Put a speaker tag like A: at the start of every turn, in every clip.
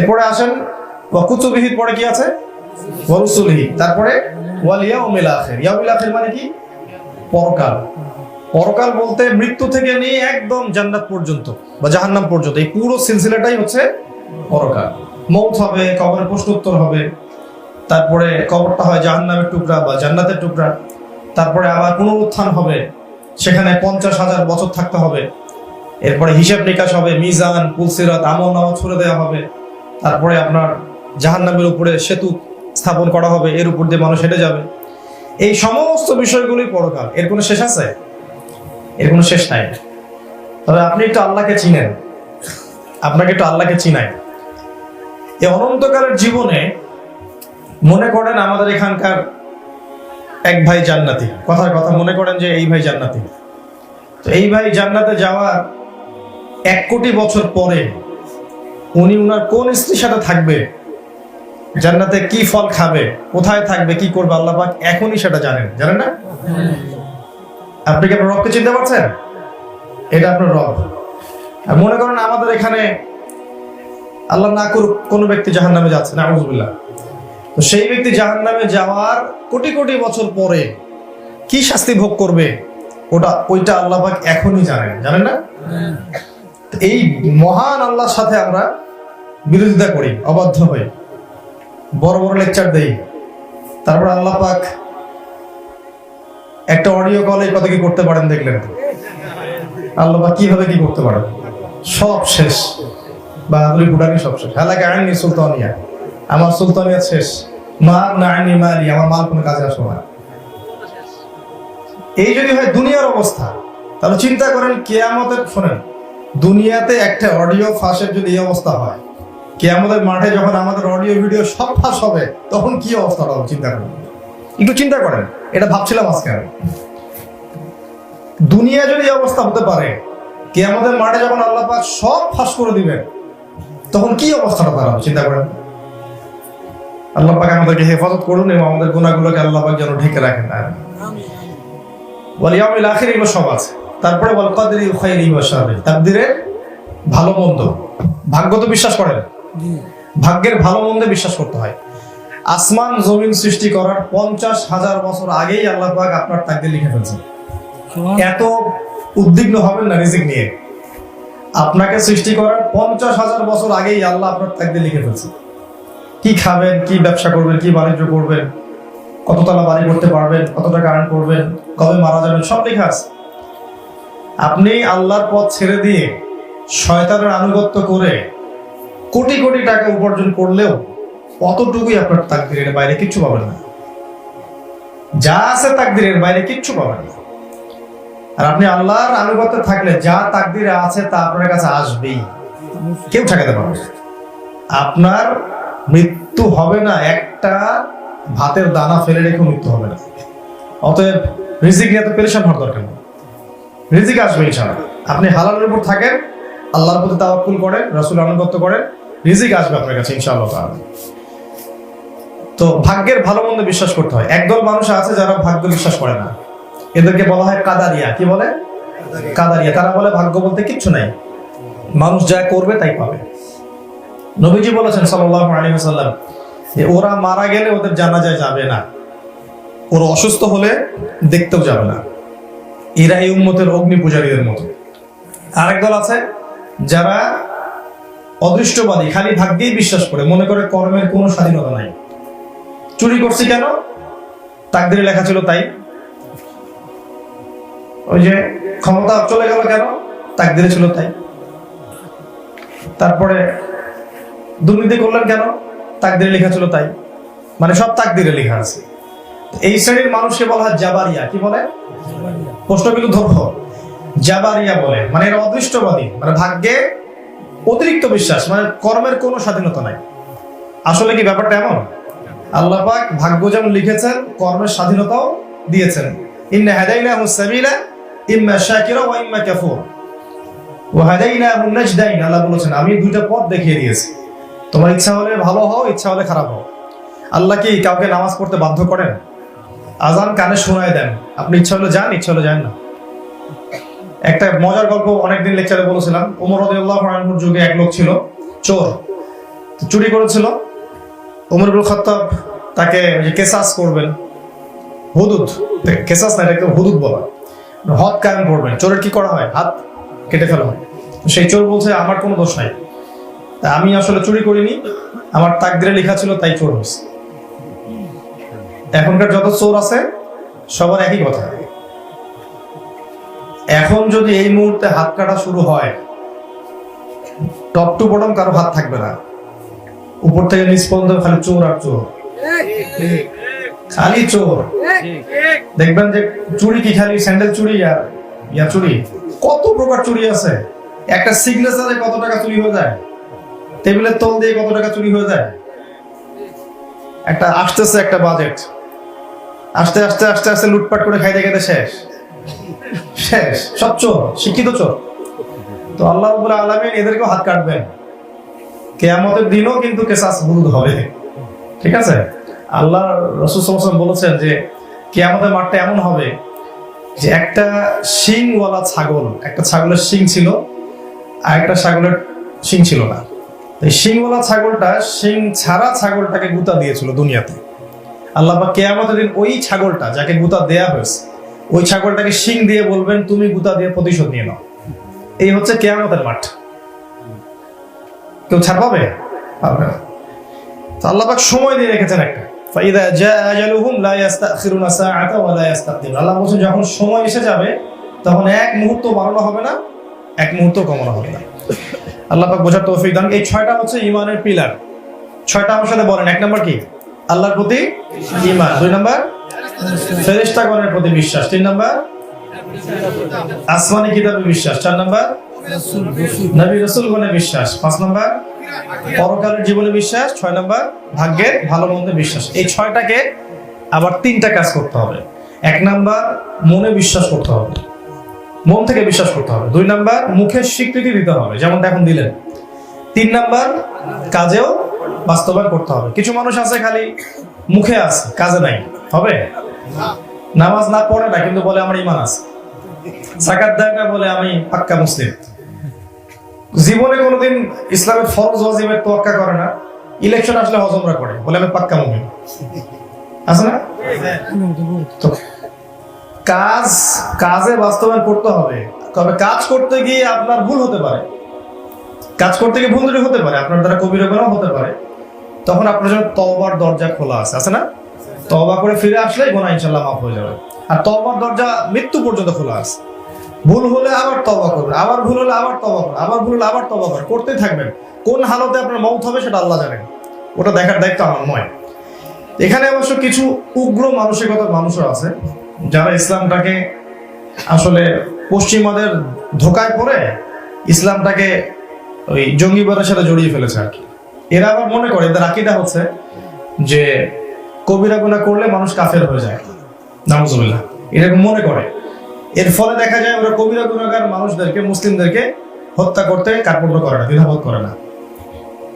A: এরপরে আসেন ওয়াকুতুবিহির পরে কি আছে? ওয়ারুসুলিহি তারপরে ওয়াল ইয়াউমিল আখির। ইয়াউমিল আখির মানে কি? পরকাল। পরকাল বলতে মৃত্যু থেকে নিয়ে একদম জান্নাত পর্যন্ত বা জাহান্নাম পর্যন্ত। এই পুরো সিলসিলাটাই হচ্ছে পরকাল। মৌত হবে, কবরের প্রশ্নোত্তর হবে, তারপরে কবরটা হয় জাহান্নামের টুকরা বা জান্নাতের টুকরা, তারপরে আবার পুনরুত্থান হবে, সেখানে পঞ্চাশ হাজার বছর থাকতে হবে, এরপরে হিসাব নিকাশ হবে, মিজান, পুলসিরাত, আমল নামা ছুড়ে দেওয়া হবে তারপরে আপনার জাহান্নামের উপরে সেতু স্থাপন করা হবে, এর উপর দিয়ে মানুষ হেঁটে যাবে। এই সমস্ত বিষয়গুলোই পরকাল। এর কোনো শেষ আছে? এর কোনো শেষ নাই। তবে আপনি একটু আল্লাহকে চিনেন। আপনাকে একটু আল্লাহকে চিনাই। এই অনন্তকালের জীবনে মনে করেন আমাদের এখানকার এক ভাই জান্নাতি। কথার কথা, মনে করেন যে এই ভাই জান্নাতি। তো এই ভাই জান্নাতে যাওয়ার এক কোটি বছর পরে উনি উনার কোন স্ত্রীর সাথে থাকবে? জান্নাতে কি ফল খাবে? কোথায় থাকবে? কি করবে? আল্লাহ পাক এখনই সেটা জানেন। জানেন না? আপনি কি আপনার রবকে চিনতে পারছেন? এটা আপনার রব। আর মনে করেন আমাদের এখানে আল্লাহ না করুক কোনো ব্যক্তি জাহান নামে যাচ্ছে না আউজবিল্লাহ তো সেই ব্যক্তি জাহান নামে যাওয়ার কোটি কোটি বছর পরে কি শাস্তি ভোগ করবে, ওটা ওইটা আল্লাহ পাক এখনই জানেন। জানেন না? এই মহান আল্লাহর সাথে আমরা বিরোধিতা করি, অবাধ্য হই। বড় বড় লেকচার দেই। তারপর আল্লাহ পাক একটা অডিও কলে কত কি করতে পারেন দেখলেন? আল্লাহ পাক কীভাবে কি করতে পারেন? সব শেষ। বা বাহাদুরি বুড়ানি সব শেষ। এলাকা আইনি সুলতানিয়া। আমার সুলতানিয়া শেষ। মা না আইনি মারি আমার মাল কোনো কাজে আসবে না। এই যদি হয় দুনিয়ার অবস্থা, তাহলে চিন্তা করেন কেয়ামতের শোনেন। দুনিয়াতে একটা অডিও ফাঁসের যদি এই অবস্থা হয় কে আমাদের মাঠে যখন আমাদের অডিও ভিডিও সব ফাঁস হবে, তখন কি অবস্থাটা হবে? চিন্তা করেন। একটু চিন্তা করেন, এটা ভাবছিলাম আজকে আমি। দুনিয়া যদি অবস্থা হতে পারে কে আমাদের মাঠে যখন আল্লাহ পাক সব ফাঁস করে দিবেন, তখন কি অবস্থাটা দাঁড়াবে চিন্তা করেন। আল্লাহ পাক আমাদেরকে হেফাজত করুন এবং আমাদের গুণাগুলোকে আল্লাহ পাক যেন ঢেকে রাখেন। আর ওয়াল ইয়াউমিল আখির এগুলো সব আছে। তারপরে ওয়াল কদরি খাইরি ওয়া শাররি। ভালো মন্দ। ভাগ্য তো বিশ্বাস করেন ভাগ্যের ভালো মন্দে বিশ্বাস করতে হয়। আসমান জমিন সৃষ্টি করার পঞ্চাশ হাজার বছর আগেই আল্লাহ পাক আপনার তাকদীর লিখে ফেলছেন। এত উদ্বিগ্ন হবেন না রিজিক নিয়ে। আপনাকে সৃষ্টি করার পঞ্চাশ হাজার বছর আগেই আল্লাহ আপনার তাকদীর লিখে ফেলছেন। কি খাবেন কি ব্যবসা করবেন কি বাণিজ্য করবেন কততলা বাড়ি করতে পারবেন কত টাকা আর্ন করবেন কবে মারা যাবেন সব লেখা আছে। আপনি আল্লাহর পথ ছেড়ে দিয়ে শয়তানের আনুগত্য করে কোটি কোটি টাকা উপার্জন করলেও অতটুকুই আপনার তাকদিরের বাইরে কিচ্ছু পাবেন না। যা আছে তাকদিরের বাইরে কিচ্ছু পাবেন না। আর আপনি আল্লাহর আনুগত্য থাকলে যা তাকদিরে আছে তা আপনার কাছে আসবেই। কেউ ঠেকাতে পারবে। আপনার মৃত্যু হবে না, একটা ভাতের দানা ফেলে রেখে মৃত্যু হবে না। অতএব রিজিক নিয়ে এত পেরেশান হওয়ার দরকার নেই। রিজিক আসবে ইনশাআল্লাহ। আপনি হালালের উপর থাকেন, আল্লাহর প্রতি তাওয়াক্কুল করেন, রাসূল আনুগত্য করেন, রিজিক আসবে আপনার কাছে ইনশাআল্লাহ তাআলা। তো ভাগ্যের ভালো মন্দ বিশ্বাস করতে হয়। একদল মানুষ আছে যারা ভাগ্য বিশ্বাস করে না। এদেরকে বলা হয় কাদারিয়া। কি বলে? কাদারিয়া। তারা বলে ভাগ্য বলতে কিচ্ছু নাই। মানুষ যা করবে তাই পাবে। নবীজি বলেছেন সাল্লাল্লাহু আলাইহি ওয়াসাল্লাম যে ওরা মারা গেলে ওদের জানাজায় যাবে না। ওরা অসুস্থ হলে দেখতেও যাবে না। এরা এই উম্মতের অগ্নি পূজারীদের মতো। আরেক দল আছে যারা অদৃষ্টবাদী, খালি ভাগ্যেই বিশ্বাস করে, মনে করে কর্মের কোনো স্বাধীনতা নাই। চুরি করছি কেন? তাকদিরে লেখা ছিল তাই। ওই যে ক্ষমতা চলে গেল কেন? তাকদিরে ছিল তাই। তারপরে দুর্নীতি করলেন কেন? তাকদিরে লেখা ছিল তাই। মানে সব তাকদিরে লেখা আছে। এই শ্রেণির মানুষকে বলা হয় জাবারিয়া। কি বলে? বলে মানে মানে ভাগ্যে অতিরিক্ত বিশ্বাস মানে কর্মের কোনো স্বাধীনতা নাই। আসলে কি ব্যাপারটা এমন? আল্লাহ পাক ভাগ্য যেমন লিখেছেন, কর্মের স্বাধীনতাও দিয়েছেন। ইন্না ইম্মা আল্লাহ বলেছেন, আমি দুইটা পথ দেখিয়ে দিয়েছি। তোমার ইচ্ছা হলে ভালো হও, ইচ্ছা হলে খারাপ হও। আল্লাহ কি কাউকে নামাজ পড়তে বাধ্য করেন? আজান কানে শোনায় দেন। আপনি ইচ্ছা হলে যান, ইচ্ছা হলে যান না। একটা মজার গল্প অনেকদিন লেকচারে বলেছিলাম। ওমর রাদিয়াল্লাহু আনহুর যুগে এক লোক ছিল, চোর। চুরি করেছিল। উমরুল খত্তাব তাকে কেসাস করবেন। হুদুদ। কেসাস না, এটাকে হুদুদ বলা হদ কায়েম করবেন। চোরের কি করা হয়? হাত কেটে ফেলা হয়। সেই চোর বলছে, আমার কোনো দোষ নাই। আমি আসলে চুরি করিনি। আমার তাকদিরে লেখা ছিল, তাই চোর হয়েছে। এখনকার যত চোর আছে, সবার একই কথা। এখন যদি এই মুহূর্তে হাত কাটা শুরু হয় টপ টু বটম কারও হাত থাকবে না। উপর থেকে পর্যন্ত খালি চোর আর চোর। খালি চোর। দেখবেন যে চুরি কি খালি, স্যান্ডেল চুরি আর ইয়া চুরি? কত প্রকার চুরি আছে। একটা সিগনেচারে কত টাকা চুরি হয়ে যায়? টেবিলের তল দিয়ে কত টাকা চুরি হয়ে যায়? একটা আসতেছে একটা বাজেট আস্তে আস্তে আস্তে আস্তে লুটপাট করে খাইতে খাইতে শেষ। শেষ। সব চোর, শিক্ষিত চোর। তো আল্লাহ আলমিন এদেরকেও হাত কাটবেন। কেয়ামতের দিনও কিন্তু কেসাস বুলুদ হবে। ঠিক আছে? আল্লাহ রসুল সাল্লাম বলেছেন যে, কেয়ামতের মাঠটা এমন হবে যে একটা শিংওয়ালা ছাগল, একটা ছাগলের শিং ছিল, আর একটা ছাগলের শিং ছিল না। এই শিংওয়ালা ছাগলটা, শিং ছাড়া ছাগলটাকে গুতা দিয়েছিল দুনিয়াতে। আল্লাহ পাক কেয়ামতের দিন ওই ছাগলটা যাকে গুতা দেয়া হয়েছে, ওই ছাগলটাকে শিং দিয়ে বলবেন, তুমি গুতা দিয়ে প্রতিশোধ নিয়ে নাও। এই হচ্ছে কেয়ামতের মাঠ। কেউ ছাড় পাবে? পাবে না। সময় দিয়ে রেখেছেন একটা। ফাইদা জা আজালুহুম লা ইস্তাখিরুনা সাআতা ওয়া লা ইস্তাকদিমুন আল্লাহ বলছেন, যখন সময় এসে যাবে, তখন এক মুহূর্ত বাড়ানো হবে না, এক মুহূর্ত কমানো হবে না। আল্লাহ পাক বোঝার তৌফিক দান। এই ছয়টা হচ্ছে ইমানের পিলার। ছয়টা আমার সাথে বলেন, এক নম্বর কি? আল্লাহর প্রতি ইমান দুই নম্বর, ফেরেশতাগণের প্রতি বিশ্বাস। তিন নম্বর, আসমানি কিতাবে বিশ্বাস। চার নম্বর, নবী রসুলগণে বিশ্বাস। পাঁচ নম্বর, পরকালের জীবনে বিশ্বাস। ছয় নম্বর, ভাগ্যের ভালো মন্দে বিশ্বাস। এই ছয়টাকে আবার তিনটা কাজ করতে হবে। এক নাম্বার, মনে বিশ্বাস করতে হবে। মন থেকে বিশ্বাস করতে হবে। দুই নাম্বার, মুখের স্বীকৃতি দিতে হবে। যেমন এখন দিলেন। তিন নাম্বার, কাজেও বাস্তবায়ন করতে হবে। কিছু মানুষ আছে খালি মুখে আছে, কাজে নাই। হবে? নামাজ না পড়ে না, কিন্তু বলে আমার ইমান আছে। সাকাত দেয় না বলে আমি পাক্কা মুসলিম। জীবনে কোনোদিন ইসলামের ফরজ ওয়াজিবের তোয়াক্কা করে না। ইলেকশন আসলে হজমরা করে, বলে আমি পাক্কা মুমিন। আছে না? কাজ, কাজে বাস্তবায়ন করতে হবে। তবে কাজ করতে গিয়ে আপনার ভুল হতে পারে। কাজ করতে গিয়ে ভুল হতে পারে, আপনার দ্বারা কবিরা হতে পারে। তখন আপনার জন্য তওবার দরজা খোলা আছে আছে না? তবা করে ফিরে আসলে গোনা ইনশাল্লাহ মাফ হয়ে যাবে। আর তবার দরজা মৃত্যু পর্যন্ত খোলা আছে। ভুল হলে আবার তবা করবেন, আবার ভুল হলে আবার তবা করবেন, আবার ভুল হলে আবার তবা করবেন, করতেই থাকবেন। কোন হালতে আপনার মৌত হবে সেটা আল্লাহ জানেন। ওটা দেখার দায়িত্ব আমার নয়। এখানে অবশ্য কিছু উগ্র মানসিকতার মানুষও আছে, যারা ইসলামটাকে আসলে পশ্চিমাদের ধোকায় পড়ে, ইসলামটাকে ওই জঙ্গিবাদের সাথে জড়িয়ে ফেলেছে আর কি। এরা আবার মনে করে, এদের আকিদা হচ্ছে যে কবিরা গুণা করলে মানুষ কাফের হয়ে যায়। নামজুবিল্লাহ এরকম মনে করে। এর ফলে দেখা যায় ওরা কবিরা গুণাগার মানুষদেরকে, মুসলিমদেরকে হত্যা করতে কার্পণ্য করে না, দ্বিধাবোধ করে না।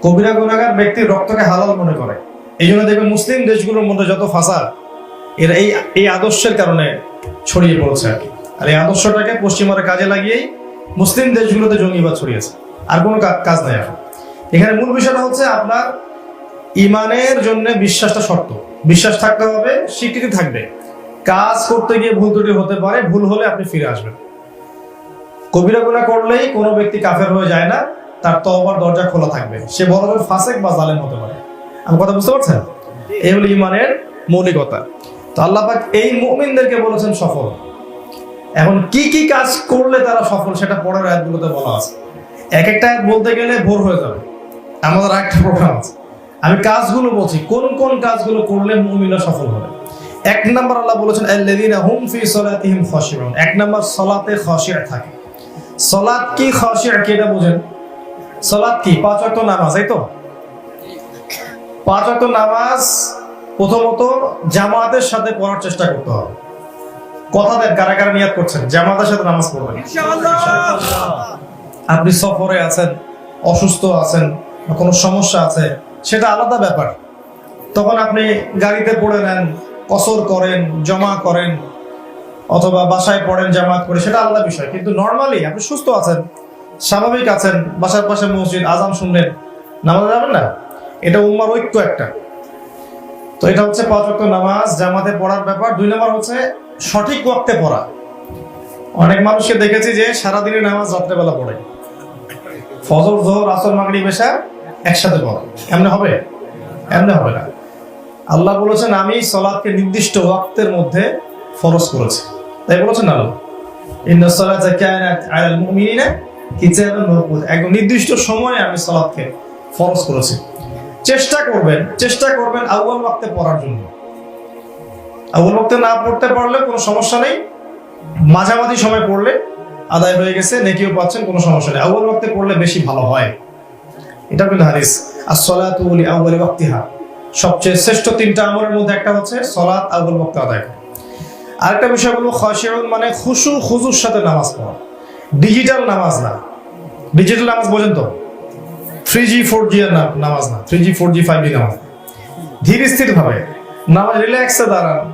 A: কবিরা গুণাগার ব্যক্তির রক্তকে হালাল মনে করে। এই জন্য দেখবে মুসলিম দেশগুলোর মধ্যে যত ফাসাদ, এরা এই এই আদর্শের কারণে ছড়িয়ে পড়েছে। আর কি আর এই আদর্শটাকে পশ্চিমারা কাজে লাগিয়েই মুসলিম দেশগুলোতে জঙ্গিবাদ ছড়িয়েছে। আর কোনো কাজ নাই এখন। এখানে মূল বিষয়টা হচ্ছে আপনার ইমানের জন্য বিশ্বাসটা শর্ত। বিশ্বাস থাকতে হবে, স্বীকৃতি থাকবে। কাজ করতে গিয়ে ভুল ত্রুটি হতে পারে, ভুল হলে আপনি ফিরে আসবেন। কবিরা গুণা করলেই কোনো ব্যক্তি কাফের হয়ে যায় না, তার তওবার দরজা খোলা থাকবে। সে বড় বড় ফাসেক বা জালেম হতে পারে। আমি কথা বুঝতে পারছেন? এই হলো ইমানের মৌলিকতা। তো আল্লাহ পাক এই মুমিনদেরকে বলেছেন সফল। এখন কি কি কাজ করলে তারা সফল সেটা পরের আয়াতগুলোতে বলা আছে। এক একটা আয়াত বলতে গেলে ভোর হয়ে যাবে। আমাদের একটা প্রোগ্রাম আছে। আমি কাজগুলো বলছি কোন কোন কাজগুলো করলে মুমিনরা সফল হবে? এক নাম্বার আল্লাহ বলেছেন আল্লাযীনা হুম ফি সালাতিহিম খাশিউন। এক নাম্বার সালাতে খাশিয়া থাকে। সালাত কি খাশিয়া কি এটা বুঝেন? সালাত কি? পাঁচ ওয়াক্ত নামাজ এই তো? পাঁচ ওয়াক্ত নামাজ প্রথমত জামাতের সাথে পড়ার চেষ্টা করতে হবে। কথা দেন কারা কারা নিয়াত করছেন? জামাতের সাথে নামাজ পড়বেন। আপনি সফরে আছেন অসুস্থ আছেন কোনো সমস্যা আছে, সেটা আলাদা ব্যাপার। তখন আপনি গাড়িতে পড়ে নেন, কসর করেন, জমা করেন, অথবা বাসায় পড়েন জামাত করে, সেটা আলাদা বিষয়। কিন্তু নর্মালি আপনি সুস্থ আছেন, স্বাভাবিক আছেন, বাসার পাশে মসজিদ, আজান শুনলেন, নামাজ যাবেন না? এটা উম্মার ঐক্য একটা। তো এটা হচ্ছে পাঁচ নামাজ, জামাতে পড়ার ব্যাপার। দুই নম্বর হচ্ছে সঠিক ওয়াক্তে পড়া। অনেক মানুষকে দেখেছি যে সারাদিনে নামাজ রাত্রেবেলা পড়ে। ফজর, জোহর, আসর মাগরি বেশা একসাথে পড়ে এমনি হবে? এমনি হবে না। আল্লাহ বলেছেন, আমি সলাদকে নির্দিষ্ট ওয়াক্তের মধ্যে ফরজ করেছি। তাই বলেছেন আল্লাহ? ইন্না সালাতা কানাত আলাল মুমিনিনা নির্দিষ্ট সময়ে আমি সালাতকে ফরজ করেছি। চেষ্টা করবেন চেষ্টা করবেন আউয়াল ওয়াক্তে পড়ার জন্য। আউয়াল ওয়াক্তে না পড়তে পারলে কোনো সমস্যা নেই। মাঝামাঝি সময় পড়লে আদায় হয়ে গেছে, নেকিও পাচ্ছেন, কোনো সমস্যা নেই। আউয়াল ওয়াক্তে পড়লে বেশি ভালো হয়। এটা কিন্তু হাদিস। as-salatu li awwali waqtiha সবচেয়ে শ্রেষ্ঠ তিনটা আমলের মধ্যে একটা হচ্ছে সলাত আউয়াল ওয়াক্তে আদায় করা। আরেকটা বিষয় বলব খাশিউন মানে খুশু খুজুর সাথে নামাজ পড়া। ডিজিটাল নামাজ না। ডিজিটাল নামাজ বোঝেন তো? থ্রি জি ফোর জি নামাজ না। Three G four G five G নামাজ। ধীর স্থির ভাবে নামাজ রিল্যাক্সে দাঁড়ান।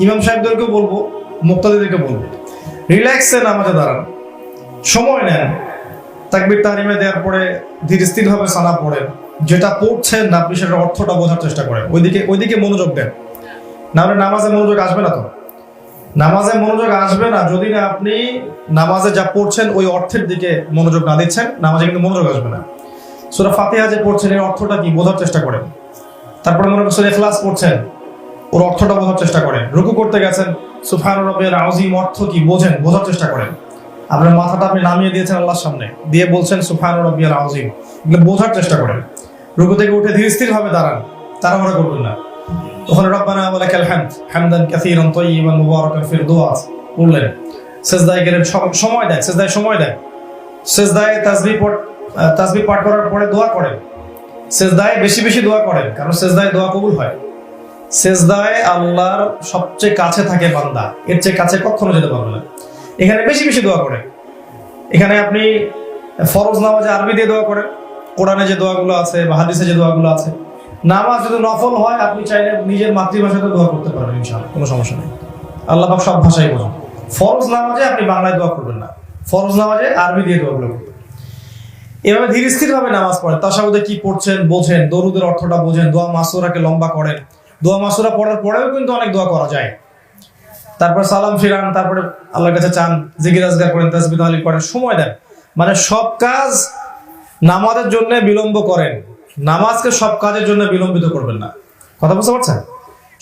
A: ইমাম সাহেবদেরকেও বলব, মুক্তাদিদেরকে বলব। রিল্যাক্সে নামাজে দাঁড়ান। সময় নেন। তাকবির তারিমে দেওয়ার পরে ধীর স্থির ভাবে সানা পড়েন। যেটা পড়ছেন, আপনি সেটার অর্থটা বোঝার চেষ্টা করেন। ওইদিকে ওইদিকে মনোযোগ দেন। না হলে নামাজে মনোযোগ আসবে না তো। নামাজে মনোযোগ আসবে না যদি না আপনি নামাজে যা পড়ছেন, ওই অর্থের দিকে মনোযোগ না দিচ্ছেন, নামাজে কিন্তু মনোযোগ আসবে না। সুরা ফাতিহা যে পড়ছেন, এর অর্থটা কি? বোঝার চেষ্টা করেন। তারপরে মনে করছেন এখলাস পড়ছেন, ওর অর্থটা বোঝার চেষ্টা করেন। রুকু করতে গেছেন সুফান রবের আউজিম অর্থ কি? বোঝেন, বোঝার চেষ্টা করেন। আপনার মাথাটা আপনি নামিয়ে দিয়েছেন আল্লাহর সামনে। দিয়ে বলছেন সুফান রবিয়াল আউজিম এগুলো বোঝার চেষ্টা করেন। রুকু থেকে উঠে ধীর স্থির ভাবে দাঁড়ান। তাড়াহুড়া করবেন না। ওখানে রব্বানা ওয়ালাকাল হামদ হামদান কাসীরান তাইয়িবান মুবারাকান ফির দুআস বললেন সেজদায় গেলেন সম- সময় দেয় সেজদায় সময় দেন সেজদায় আহ, তাসবিহ পাঠ করার পরে দোয়া করেন। সেজদায় বেশি বেশি দোয়া করেন কারণ সেজদায় দোয়া কবুল হয়। সেজদায় আল্লাহর সবচেয়ে কাছে থাকে বান্দা। এর চেয়ে কাছে কখনো যেতে পারবে না। এখানে বেশি বেশি দোয়া করে এখানে আপনি ফরজ নামাজে আরবি দিয়ে দোয়া করেন, কোরআনে যে দোয়াগুলো আছে বা হাদিসে যে দোয়াগুলো আছে। নামাজ যদি নফল হয়, আপনি চাইলে নিজের মাতৃভাষাতে দোয়া করতে পারবেন ইনশাআল্লাহ, কোনো সমস্যা নেই। আল্লাহ পাক সব ভাষাই বোঝেন ফরজ নামাজে আপনি বাংলায় দোয়া করবেন না। ফরজ নামাজে আরবি দিয়ে দোয়াগুলো করবেন এভাবে ধীর স্থির ভাবে নামাজ পড়েন তার তাসাউদে কি পড়ছেন বোঝেন, দরুদের অর্থটা বোঝেন, দোয়া মাসুরাকে লম্বা করেন। দোয়া মাসুরা পড়ার পরেও কিন্তু অনেক দোয়া করা যায়। তারপর সালাম ফিরান, তারপরে আল্লাহর কাছে চান, জিকির আজগার করেন, তাসবিহ তাহলিল করেন, সময় দেন। মানে সব কাজ নামাজের জন্য বিলম্ব করেন। নামাজকে সব কাজের জন্য বিলম্বিত করবেন না। কথা বুঝতে পারছেন?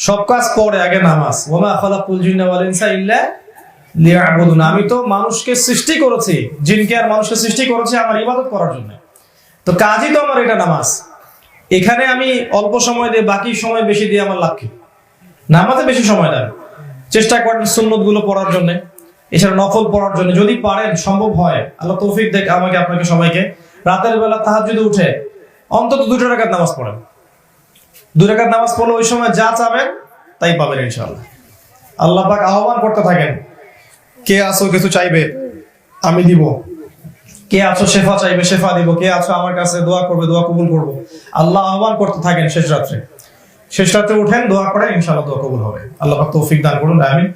A: সব কাজ পরে, আগে নামাজ। ওমা খালাকুল জিন্না ওয়াল ইনসা ইল্লা লিয়াবুদুন। আমি তো মানুষকে সৃষ্টি করেছি, জিনকে আর মানুষকে সৃষ্টি করেছি আমার ইবাদত করার জন্য। তো কাজই তো আমার এটা নামাজ। এখানে আমি অল্প সময় দিয়ে, বাকি সময় বেশি দিয়ে আমার লাভ কি? নামাজে বেশি সময় দেন। চেষ্টা করেন সুন্নতগুলো পড়ার জন্য, এছাড়া নকল পড়ার জন্য। যদি পারেন, সম্ভব হয়। আল্লাহ তৌফিক দেখ আমাকে, আপনাকে, সবাইকে। রাতের বেলা তাহার যদি উঠে অন্তত দুটো রাকাত নামাজ পড়েন। দুই রাকাত নামাজ পড়লে ওই সময় যা চাবেন, তাই পাবেন ইনশাআল্লাহ। আল্লাহ পাক আহ্বান করতে থাকেন, কে আছো কিছু চাইবে, আমি দিব। কে আছো শেফা চাইবে, শেফা দিব। কে আছো আমার কাছে দোয়া করবে, দোয়া কবুল করব। আল্লাহ আহ্বান করতে থাকেন শেষ রাত্রে। শেষ রাত্রে উঠেন দোয়া করেন ইনশাআল্লাহ দোয়া কবুল হবে। আল্লাহ তৌফিক দান করুন আমিন।